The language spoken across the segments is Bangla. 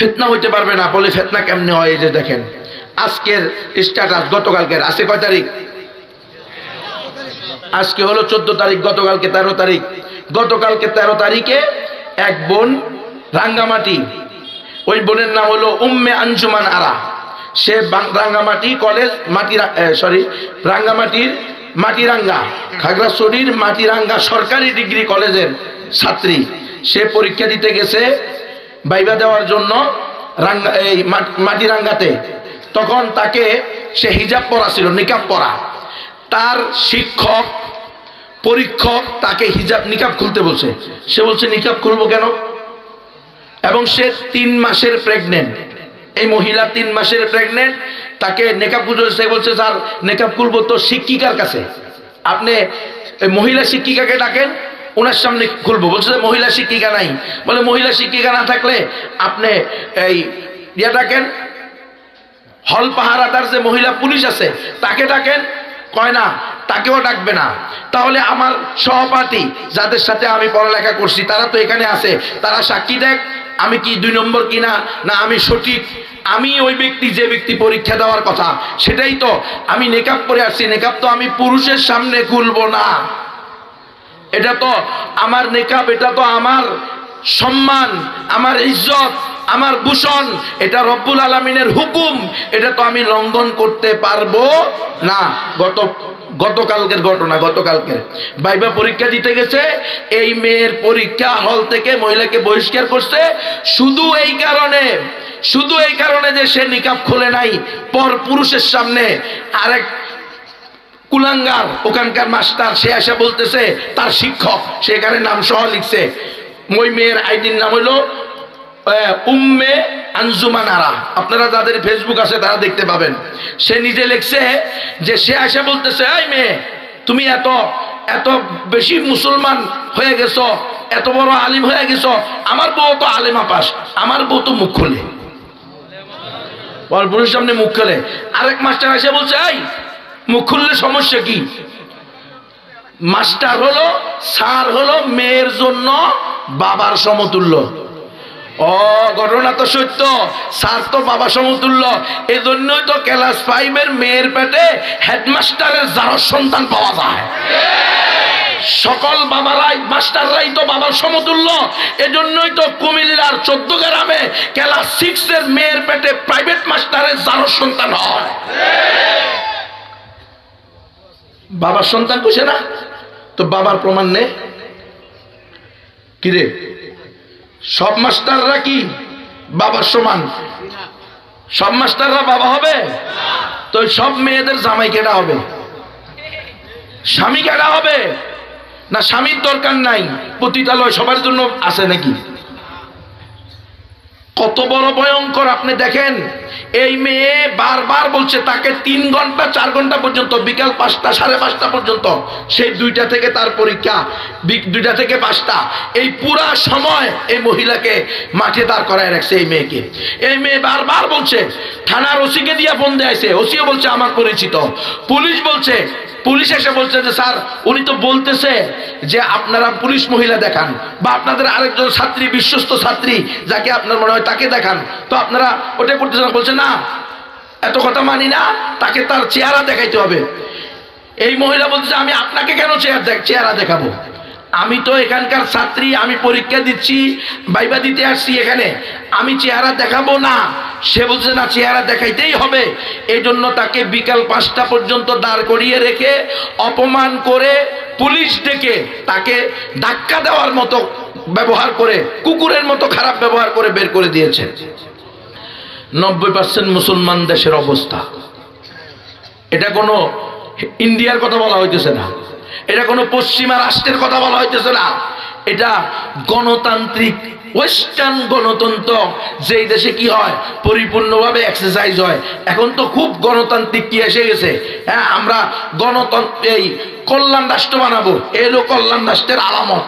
ফেতনা হইতে পারবে না, বলে ফেতনা কেমনে হয় এই যে দেখেন। আজকের স্ট্যাটাস গতকালকের, আজকে কয় তারিখ? আজকে হলো চোদ্দ তারিখ, গতকালকে তেরো তারিখ। গতকালকে তেরো তারিখে এক বোন রাঙ্গামাটি, ওই বোনের নাম হলো উম্মে আঞ্জুমান আরা। সে রাঙ্গামাটি কলেজ মাটি সরি রাঙ্গামাটির মাটিরাঙ্গা, খাগড়াছড়ির মাটিরাঙ্গা সরকারি ডিগ্রি কলেজের ছাত্রী। সে পরীক্ষা দিতে গেছে বাইবা দেওয়ার জন্য রাঙ্গা এই মাটি রাঙ্গাতে। তখন তাকে সে হিজাব পরা ছিল, নিকাব পরা। তার শিক্ষক, পরীক্ষক তাকে হিজাব, নিকাব খুলতে বলছে। সে বলছে, নিকাব খুলবো কেন? এবং সে তিন মাসের প্রেগনেন্ট এই মহিলা তিন মাসের প্রেগনেন্ট তাকে নেকাব খুলতে সে বলছে, স্যার, নেকাব খুলবো তো শিক্ষিকার কাছে। আপনি মহিলা শিক্ষিকাকে ডাকেন ওনার সামনে খুলবো। বলছে মহিলা শিক্ষিকা নাই। বলে, মহিলা শিক্ষিকা না থাকলে আপনি এই ইয়ে ডাকেন? হল পাহারাদার যে মহিলা পুলিশ আছে, তাকে ডাকেন? কয়, না, তাকেও ডাকবে না। তাহলে আমার সহপাঠী যাদের সাথে আমি পড়ালেখা করছি, তারা তো এখানে আছে, তারা সাক্ষী দেখ, আমি কি দুই নম্বর কিনা না? আমি সঠিক। আমি ওই ব্যক্তি, যে ব্যক্তি পরীক্ষা দেওয়ার কথা, সেটাই তো। আমি নেকাব করে আসছি, নেকাব তো আমি পুরুষের সামনে খুলবো না। এটা তো আমার নেকাব, এটা তো আমার সম্মান, আমার ইজ্জত, আমার ভূষণ, এটা রব্বুল আলমিনের হুকুম, এটা তো আমি লঙ্ঘন করতে পারব না। গত, গতকালকের ঘটনা গতকালকের বাইবা পরীক্ষা দিতে গেছে, এই মেয়ের পরীক্ষা হল থেকে মহিলাকে বহিষ্কার করছে। শুধু এই কারণে, শুধু এই কারণে যে সে নিকাব খুলে নাই, পর পুরুষের সামনে আরেক কুলাঙ্গার ওখানকার মাস্টার সে এসে বলতেছে তার শিক্ষক সেখানে নাম সহ লিখছে। ওই মেয়ের আইডির নাম আহ, উম্মে আঞ্জুমান আরা আপনারা যাদের ফেসবুক আছে তারা দেখতে পাবেন। সে নিজে লিখছে যে সে এসে বলতেছে এই মেয়ে তুমি এত এত বেশি মুসলমান হয়ে গেছো এত বড় আলিম হয়ে গেছো আমার বউ তো আলেমা পাস আমার বউ তো মুখ খোলে। পরপুরের সামনে মুখ খোলে। আরেক মাস্টার এসে বলছে এই মুখ সমস্যা কি? মাস্টার হলো, স্যার হলো, মেয়ের জন্য বাবার সমতুল্য। ও ঘটনা তো সত্য, স্যার তো বাবা সমতুল্য। এই জন্যই তো ক্লাস ফাইভের মেয়ের পেটে হেডমাস্টারের যার সন্তান পাওয়া যায়। সকল বাবারাই, মাস্টাররাই তো বাবার সমতুল্য। এজন্যই তো কুমিল্লার চোদ্দ গ্রামে ক্লাস সিক্স এর মেয়ের পেটে প্রাইভেট মাস্টারের যার সন্তান হয়। বাবার সন্তান কুছে না? তো বাবার প্রমাণ নে। কিরে? সব মাস্টাররা কি বাবার সমান? সব মাস্টাররা বাবা হবে? তো সব মেয়েদের জামাই কেটা হবে? স্বামী কেটা হবে? না স্বামীর দরকার নাই। পতিতালয় সবার জন্য আছে নাকি? কত বড় ভয়ঙ্কর, আপনি দেখেন, এই মেয়ে বারবার বলছে, তাকে তিন ঘণ্টা, চার ঘণ্টা পর্যন্ত, বিকাল পাঁচটা, সাড়ে পাঁচটা পর্যন্ত সেই দুইটা থেকে তার পরীক্ষা দুইটা থেকে পাঁচটা, এই পুরা সময় এই মহিলাকে মাঠে দাঁড় করায় রাখছে এই মেয়েকে। এই মেয়ে বারবার বলছে, থানার ওসিকে দিয়া ফোন দেয়াছে ওসিও বলছে, আমার পরিচিত। পুলিশ বলছে পুলিশ এসে বলছে যে, স্যার, উনি তো বলতেছে যে আপনারা পুলিশ মহিলা দেখান বা আপনাদের আরেকজন ছাত্রী, বিশ্বস্ত ছাত্রী, যাকে আপনার মনে হয় তাকে দেখান। তো আপনারা ওটা করতেছেন। বলছে, না, এত কথা মানি না, তাকে তার চেহারা দেখাইতে হবে। এই মহিলা বলছে আমি আপনাকে কেন চেহারা চেহারা দেখাবো? আমি তো এখানকার ছাত্রী, আমি পরীক্ষা দিচ্ছি, বাইবা দিতে আসছি এখানে। আমি চেহারা দেখাবো না। সে বলছে, না, চেহারা দেখাইতেই হবে। এই জন্য তাকে বিকাল পাঁচটা পর্যন্ত দাঁড় করিয়ে রেখে অপমান করে পুলিশ ডেকে তাকে ধাক্কা দেওয়ার মতো ব্যবহার করে, কুকুরের মতো খারাপ ব্যবহার করে বের করে দিয়েছে। নব্বই পার্সেন্ট মুসলমান দেশের অবস্থা। এটা কোনো ইন্ডিয়ার কথা বলা হইতেছে না। এটা কোনো পশ্চিমা রাষ্ট্রের কথা বলা হইতেছে না। এটা গণতান্ত্রিক ওয়েস্টার্ন গণতন্ত্র। যেই দেশে কি হয়, পরিপূর্ণভাবে এক্সারসাইজ হয়। এখন তো খুব গণতান্ত্রিক কি এসে গেছে? হ্যাঁ আমরা গণতন্ত্র এই কল্যাণ রাষ্ট্র বানাবো। এলো কল্যাণ রাষ্ট্রের আলামত।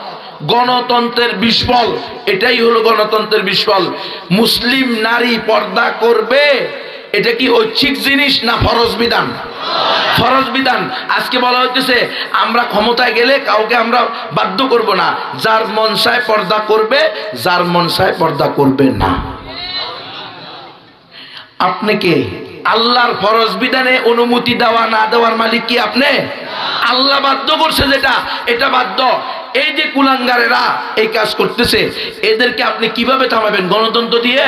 গণতন্ত্রের বিস্ফল এটাই হলো গণতন্ত্রের বিস্ফল মুসলিম নারী পর্দা করবে এটা কি ঐচ্ছিক জিনিস না ফরজ বিধান? ফরজ বিধান। আজকে বলা হইতেছে, আমরা ক্ষমতায় গেলে কাউকে আমরা বাধ্য করব না। যার মনসায় পর্দা করবে, যার মনসায় পর্দা করবে না। আপনি কে? আল্লাহর ফরজ বিধানে অনুমতি দেওয়া না দেওয়ার মালিক কি আপনি? আল্লাহ বাধ্য করছে যেটা, এটা বাধ্য। এই যে কুলাঙ্গারেরা এই কাজ করতেছে, এদেরকে আপনি কীভাবে থামাবেন গণতন্ত্র দিয়ে?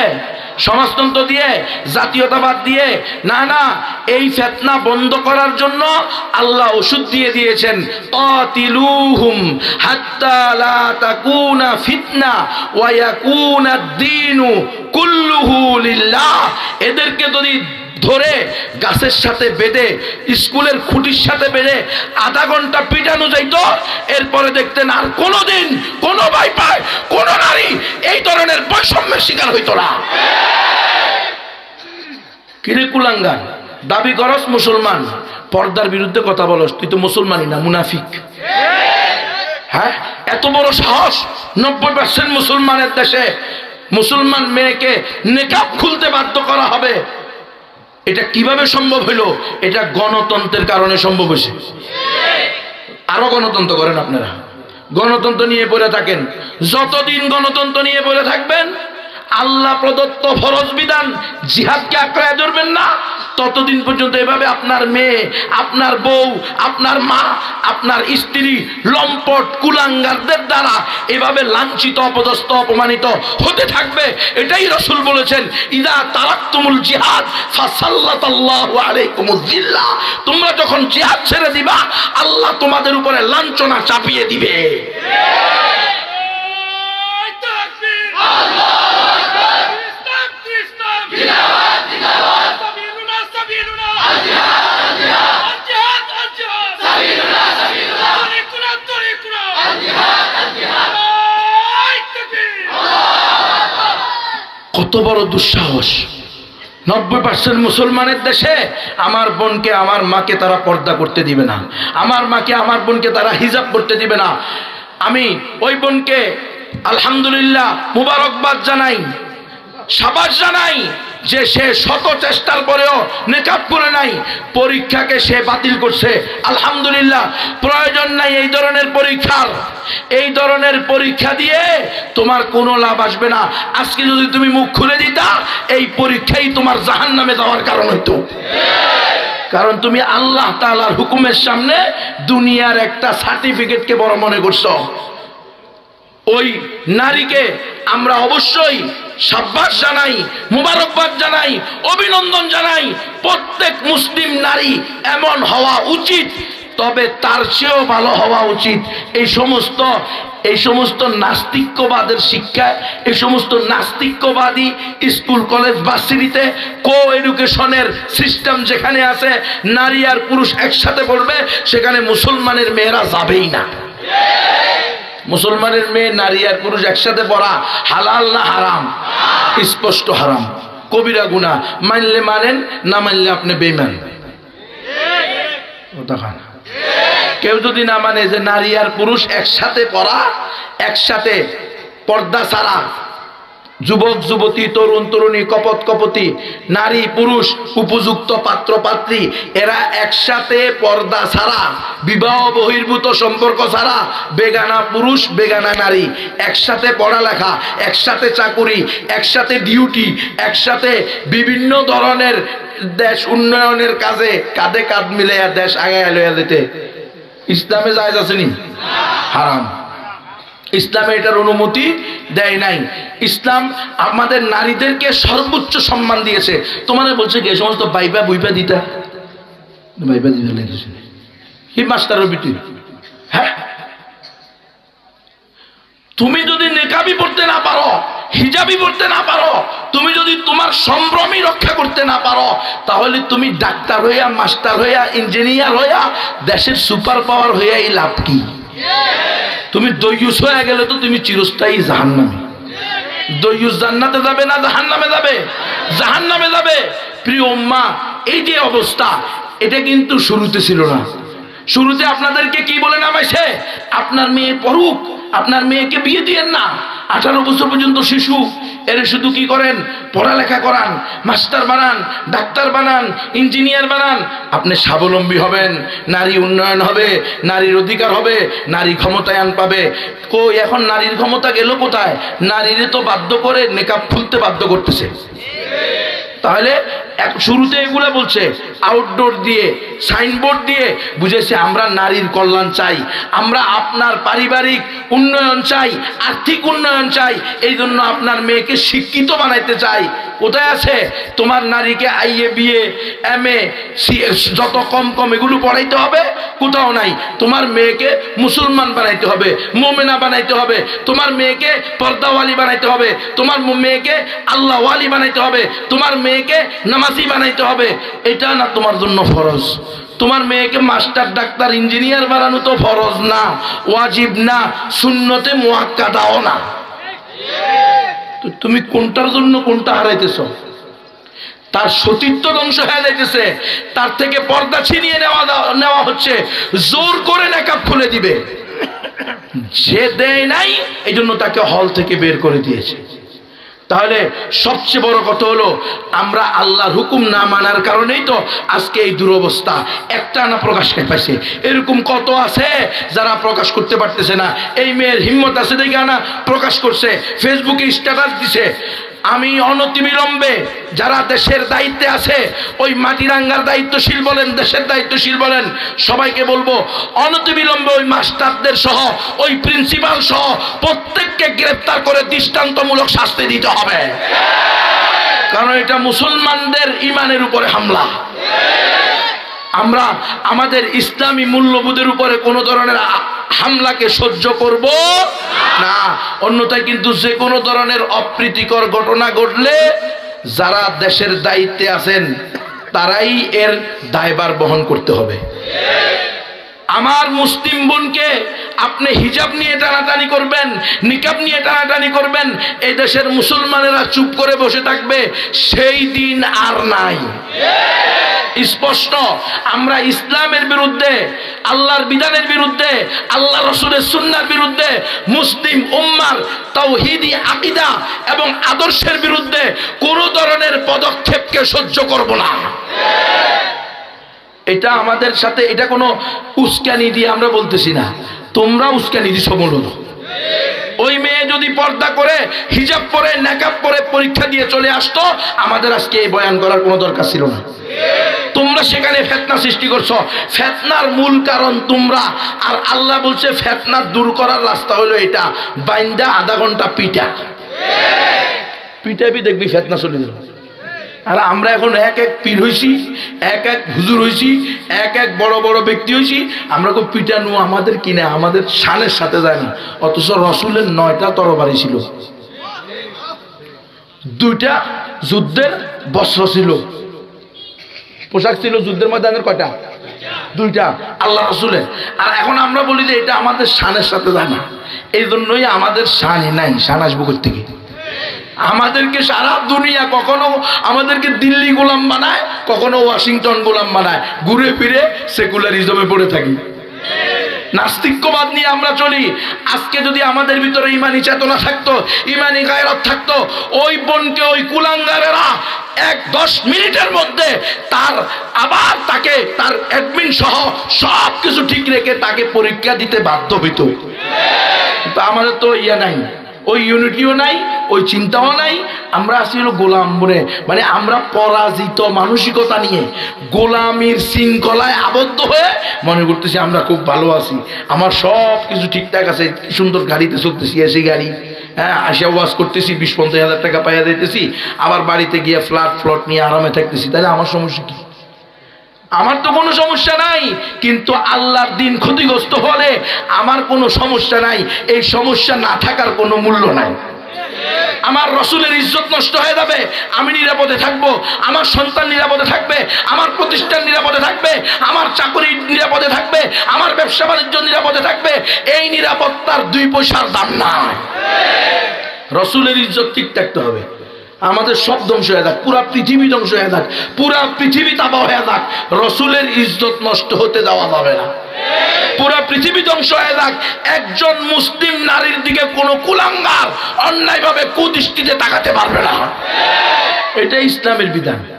সমাজতন্ত্র দিয়ে, জাতীয়তাবাদ দিয়ে, না না, এই ফেতনা বন্ধ করার জন্য আল্লাহ ওষুধ দিয়ে দিয়েছেন অতিলুহুম হাত্তালা তাকুনা ফিতনা ওয়া দিনু কুল্লুহু লিল্লাহ। এদেরকে যদি ধরে গাছের সাথে বেঁধে, স্কুলের খুঁটির সাথে বেঁধে আধা ঘণ্টা পিটানো যাইতো। এরপরে দেখতেন আর কোনোদিন কোনো ভাই পায় কোনো নারী এই ধরনের বৈষম্যের শিকার হইত না। কিরে কুলাঙ্গার? দাবি করস মুসলমান। পর্দার বিরুদ্ধে কথা বলস, তুই তো মুসলমানই না, মুনাফিক। হ্যাঁ? এত বড় সাহস, নব্বই পার্সেন্ট মুসলমানের দেশে মুসলমান মেয়েকে নেকাব খুলতে বাধ্য করা হবে। এটা কীভাবে সম্ভব হলো? এটা গণতন্ত্রের কারণে সম্ভব হয়েছে। আরও গণতন্ত্র করেন আপনারা। গণতন্ত্র নিয়ে পড়ে থাকেন। যতদিন গণতন্ত্র নিয়ে পড়ে থাকবেন আল্লাহ প্রদত্ত ফরজ বিধান, জিহাদকে আঁকড়ায় ধরবেন না। ততদিন পর্যন্ত এভাবে আপনার মেয়ে, আপনার বউ, আপনার মা, আপনার স্ত্রী, লম্পট, কুলাঙ্গারদের দ্বারা এভাবে লাঞ্ছিত, অপদস্থ, অপমানিত হতে থাকবে। এটাই রসুল বলেছেন, ইদা তারাক্তুমুল জিহাদ আলাইকুমুদ্দিল্লাহ তোমরা যখন জিহাদ ছেড়ে দিবা, আল্লাহ তোমাদের উপরে লাঞ্ছনা চাপিয়ে দিবে। কত বড় দুঃসাহস। নব্বই পার্সেন্ট মুসলমানের দেশে আমার বোনকে, আমার মাকে তারা পর্দা করতে দিবে না। আমার মাকে, আমার বোনকে তারা হিজাব করতে দিবে না। আমি ওই বোনকে আলহামদুলিল্লাহ মুবারকবাদ জানাই, সাবাস জানাই যে সে শত চেষ্টার পরেও নেকাব করে নাই, পরীক্ষাকে সে বাতিল করছে। আলহামদুলিল্লাহ, প্রয়োজন নাই এই ধরনের পরীক্ষার। এই ধরনের পরীক্ষা দিয়ে তোমার কোনো লাভ আসবে না। আজকে যদি তুমি মুখ খুলে দিতা, এই পরীক্ষাই তোমার জাহান নামে যাওয়ার কারণ হইতো। কারণ তুমি আল্লাহ তাআলার হুকুমের সামনে দুনিয়ার একটা সার্টিফিকেটকে বড় মনে করছ। ওই নারীকে আমরা অবশ্যই সাব্বাস জানাই, মুবারকবাদ জানাই, অভিনন্দন জানাই, প্রত্যেক মুসলিম নারী এমন হওয়া উচিত, তবে তার চেয়েও ভালো হওয়া উচিত। এই সমস্ত এই সমস্ত নাস্তিক্যবাদের শিক্ষায়, এই সমস্ত নাস্তিক্যবাদী স্কুল, কলেজ, ভার্সিটিতে কো এডুকেশনের সিস্টেম যেখানে আছে, নারী আর পুরুষ একসাথে পড়বে, সেখানে মুসলমানের মেয়েরা যাবেই না। মুসলমানের মেয়ে, নারী আর পুরুষ একসাথে পড়া হালাল না হারাম? স্পষ্ট হারাম। কবিরা গুণা মানলে মানেন, না মানলে আপনি বেমান কেউ যদি না মানে যে নারী আর পুরুষ একসাথে পড়া, একসাথে পর্দা ছাড়া যুবক, যুবতী, তরুণ, তরুণী, কপত, কপতি, নারী, পুরুষ, উপযুক্ত পাত্র, পাত্রী, এরা একসাথে পর্দা ছাড়া, বিবাহ বহির্ভূত সম্পর্ক ছাড়া, বেগানা পুরুষ, বেগানা নারী, একসাথে পড়ালেখা, একসাথে চাকুরি, একসাথে ডিউটি, একসাথে বিভিন্ন ধরনের দেশ উন্নয়নের কাজে কাঁধে কাঁধ মিলে দেশ আগায় লইয়া যেতে। ইসলামে যায় আসেনি হারাম। ইসলামে এটার অনুমতি দেয় নাই। ইসলাম আমাদের নারীদেরকে সর্বোচ্চ সম্মান দিয়েছে। তোমার বলছে কি সমস্ত বাইবা বুইবা দিতা? বাইবা দিতে লেগেছে কি মাস্টারের বিটি। হ্যাঁ? তুমি যদি নেকাবি পড়তে না পারো, হিজাবি পড়তে না পারো, তুমি যদি তোমার সম্ভ্রমই রক্ষা করতে না পারো, তাহলে তুমি ডাক্তার হইয়া, মাস্টার হইয়া, ইঞ্জিনিয়ার হইয়া, দেশের সুপার পাওয়ার হইয়া এই লাভ কি? তুমি দৈয়ুস হয়ে গেলে তো তুমি চিরস্থায়ী জাহান নামে দৈয়ুস জান্নাতে যাবে না জাহান নামে যাবে? জাহান নামে যাবে? প্রিয় এই যে অবস্থা, এটা কিন্তু শুরুতে ছিল না। শুরুতে আপনাদেরকে কি বলে নামাইছে? আপনার মেয়ে পড়ুক, আপনার মেয়েকে বিয়ে দিয়েন না। আঠারো বছর পর্যন্ত শিশু, এর শুধু কি করেন? পড়ালেখা করান, মাস্টার বানান, ডাক্তার বানান, ইঞ্জিনিয়ার বানান। আপনি স্বাবলম্বী হবেন, নারী উন্নয়ন হবে, নারীর অধিকার হবে, নারী ক্ষমতায়ন পাবে। কই, এখন নারীর ক্ষমতা গেল কোথায়? নারীরে তো বাধ্য করে নেকাব খুলতে বাধ্য করতেছে। তাহলে শুরুতে এগুলো বলছে আউটডোর দিয়ে সাইনবোর্ড দিয়ে, বুঝেছে আমরা নারীর কল্যাণ চাই, আমরা আপনার পারিবারিক উন্নয়ন চাই, আর্থিক উন্নয়ন চাই, এই জন্য আপনার মেয়েকে শিক্ষিত বানাইতে চাই। কোথায় আছে? তোমার নারীকে আইএ বিয়ে এম এ যত কম কম এগুলো পড়াইতে হবে, কোথাও নাই। তোমার মেয়েকে মুসলমান বানাইতে হবে, মোমেনা বানাইতে হবে, তোমার মেয়েকে পর্দাওয়ালি বানাইতে হবে, তোমার মেয়েকে আল্লাহওয়ালি বানাইতে হবে, তোমার মেয়েকে নামাজি বানাইতে হবে, এটা না তোমার জন্য ফরজ? তোমার মেয়েকে মাস্টার, ডাক্তার, ইঞ্জিনিয়ার বানানো তো ফরজ না, ওয়াজিব না শূন্যতে মোয়াক্কা দাও না। তো তুমি কোনটার জন্য কোনটা হারাইতেছ? তার সতীত্ব ধ্বংস হয়ে যাইতেছে, তার থেকে পর্দা ছিনিয়ে নেওয়া নেওয়া হচ্ছে, জোর করে নাকাব খুলে দিবে। যে দেয় নাই এই জন্য তাকে হল থেকে বের করে দিয়েছে। তাহলে সবচেয়ে বড় কথা হলো, আমরা আল্লাহর হুকুম না মানার কারণেই তো আজকে এই দুরবস্থা। একটা না প্রকাশ পাইছে? এরকম কত আছে যারা প্রকাশ করতে পারতেছে না? এই মেয়ের হিম্মত আছে দেখে না প্রকাশ করছে ফেসবুকে স্ট্যাটাস দিছে। আমি অনতিবিলম্বে যারা দেশের দায়িত্বে আছে, ওই মাটিরাঙ্গার দায়িত্বশীল বলেন, দেশের দায়িত্বশীল বলেন, সবাইকে বলব, অনতিবিলম্বে ওই মাস্টারদের সহ, ওই প্রিন্সিপাল সহ প্রত্যেককে গ্রেপ্তার করে দৃষ্টান্তমূলক শাস্তি দিতে হবে। কারণ এটা মুসলমানদের ইমানের উপরে হামলা। আমরা আমাদের ইসলামী মূল্যবোধের উপরে কোনো ধরনের হামলাকে সহ্য করব? না। অন্যথায় কিন্তু যে কোনো ধরনের অপ্রীতিকর ঘটনা ঘটলে যারা দেশের দায়িত্বে আছেন, তারাই এর দায়বার বহন করতে হবে। আমার মুসলিম বোনকে আপনি হিজাব নিয়ে টানাটানি করবেন, নিকাব নিয়ে টানাটানি করবেন, এই দেশের মুসলমানেরা চুপ করে বসে থাকবে, সেই দিন আর নাই। স্পষ্ট, আমরা ইসলামের বিরুদ্ধে, আল্লাহর বিধানের বিরুদ্ধে আল্লাহ রসুলের সুন্নার বিরুদ্ধে, মুসলিম উম্মার তৌহিদি আকিদা এবং আদর্শের বিরুদ্ধে কোনো ধরনের পদক্ষেপকে সহ্য করব না। এটা আমাদের সাথে, এটা কোনো উস্কানি দিয়ে আমরা বলতেছি না। তোমরা উস্কানি দিছ মূলত। ওই মেয়ে যদি পর্দা করে, হিজাব পরে, নেকাব পরে পরীক্ষা দিয়ে চলে আসতো, আমাদের আজকে এই বয়ান করার কোনো দরকার ছিল না। তোমরা সেখানে ফেতনা সৃষ্টি করছ। ফেতনার মূল কারণ তোমরা। আর আল্লাহ বলছে, ফেতনা দূর করার রাস্তা হলো এটা। বাইন্দা আধা ঘণ্টা পিটা পিটাবি দেখবি ফেতনা চলে যাবে। আর আমরা এখন এক এক পীর হইছি, এক এক হুজুর হইছি, এক এক বড় বড় ব্যক্তি হইছি। আমরা খুব পিটানো আমাদের কিনে, আমাদের শানের সাথে যায় না। অথচ রসুলের নয়টা তরবারি ছিল। দুইটা যুদ্ধের বস্ত্র ছিল। পোশাক ছিল যুদ্ধের ময়দানের কয়টা? দুইটা। আল্লাহ রসুলের। আর এখন আমরা বলি যে, এটা আমাদের শানের সাথে যায় না। এই জন্যই আমাদের শানই নাই, শান আসব থেকে আমাদেরকে সারা দুনিয়া কখনো আমাদেরকে দিল্লি গোলাম বানায়, কখনো ওয়াশিংটন গোলাম বানায়। ঘুরে ফিরে সেকুলারিজমে পড়ে থাকি। নাস্তিক্যবাদ নিয়ে আমরা চলি। আজকে যদি আমাদের ভিতরে ইমানি চেতনা থাকতো, ইমানি গায়রত থাকতো, ওই বোনকে ওই কুলাঙ্গারেরা এক দশ মিনিটের মধ্যে তার আবার তাকে, তার অ্যাডমিন সহ সব কিছু ঠিক রেখে তাকে পরীক্ষা দিতে বাধ্য হইত। আমাদের তো ইয়ে নাই। ওই ইউনিটিও নাই, ওই চিন্তাও নাই। আমরা আছি হলো গোলাম বলে। মানে আমরা পরাজিত মানসিকতা নিয়ে গোলামির শৃঙ্খলায় আবদ্ধ হয়ে মনে করতেছি আমরা খুব ভালো আছি। আমার সব কিছু ঠিকঠাক আছে, সুন্দর গাড়িতে চলতেছি, এসে গাড়ি। হ্যাঁ আসা ওয়াজ করতেছি, বিশ পঞ্চাশ হাজার টাকা পাইয়া দিতেছি। আবার বাড়িতে গিয়ে ফ্ল্যাট ফ্লট নিয়ে আরামে থাকতেছি। তাহলে আমার সমস্যা কি? আমার তো কোনো সমস্যা নাই, কিন্তু আল্লাহর দিন ক্ষতিগ্রস্ত হলে আমার কোনো সমস্যা নাই, এই সমস্যা না থাকার কোনো মূল্য নাই। আমার রসুলের ইজ্জত নষ্ট হয়ে যাবে, আমি নিরাপদে থাকব, আমার সন্তান নিরাপদে থাকবে, আমার প্রতিষ্ঠান নিরাপদে থাকবে, আমার চাকরি নিরাপদে থাকবে, আমার ব্যবসা বাণিজ্য নিরাপদে থাকবে, এই নিরাপত্তার দুই পয়সার দাম নাই। রসুলের ইজ্জত ঠিক থাকতে হবে। আমাদের সব ধ্বংস হয়ে যাক, পুরা পৃথিবী ধ্বংস হয়ে যাক, পুরা পৃথিবী তাবা হয়ে যাক, রসুলের ইজ্জত নষ্ট হতে দেওয়া যাবে না। পুরা পৃথিবী ধ্বংস হয়ে যাক, একজন মুসলিম নারীর দিকে কোনো কুলাঙ্গার অন্যায়ভাবে কুদৃষ্টিতে তাকাতে পারবে না। এটা ইসলামের বিধান।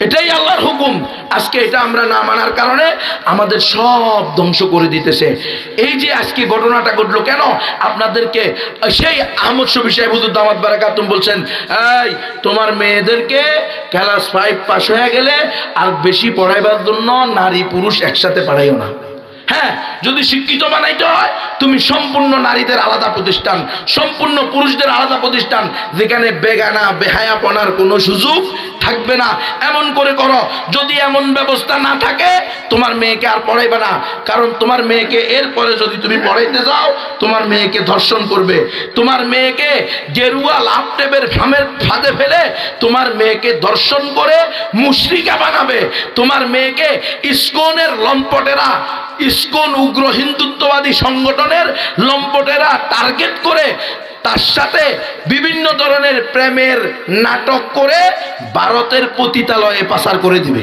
এটাই আল্লাহর হুকুম। আজকে এটা আমরা না মানার কারণে আমাদের সব ধ্বংস করে দিতেছে। এই যে আজকে ঘটনাটা ঘটলো কেন? আপনাদেরকে সেই আহমদ শফি সাহেব হুজুর দামাত বারাকাতুম বলছেন, এই, তোমার মেয়েদেরকে ক্লাস ফাইভ পাস হয়ে গেলে আর বেশি পড়াইবার জন্য নারী পুরুষ একসাথে পাঠাইও না। হ্যাঁ যদি শিক্ষিত বানাইতে হয়, তুমি সম্পূর্ণ নারীদের আলাদা প্রতিষ্ঠান, সম্পূর্ণ পুরুষদের আলাদা প্রতিষ্ঠান, যেখানে বেগানা, বেহায়াপনার কোনো সুযোগ থাকবে না। এমন করে করো, যদি এমন ব্যবস্থা না থাকে, তোমার মেয়েকে আর পড়াইবে না। কারণ তোমার মেয়েকে এরপরে যদি তুমি পড়াইতে যাও, তোমার মেয়েকে ধর্ষণ করবে। তোমার মেয়েকে গেরুয়া লাভটেবের ফামের ফাঁদে ফেলে তোমার মেয়েকে ধর্ষণ করে মুশরিকা বানাবে। তোমার মেয়েকে ইস্কনের লম্পটেরা ইস্কন উগ্র হিন্দুত্ববাদী সংগঠনের লম্পটেরা টার্গেট করে তার সাথে বিভিন্ন ধরনের প্রেমের নাটক করে ভারতের পতিতালয়ে পাচার করে দিবে।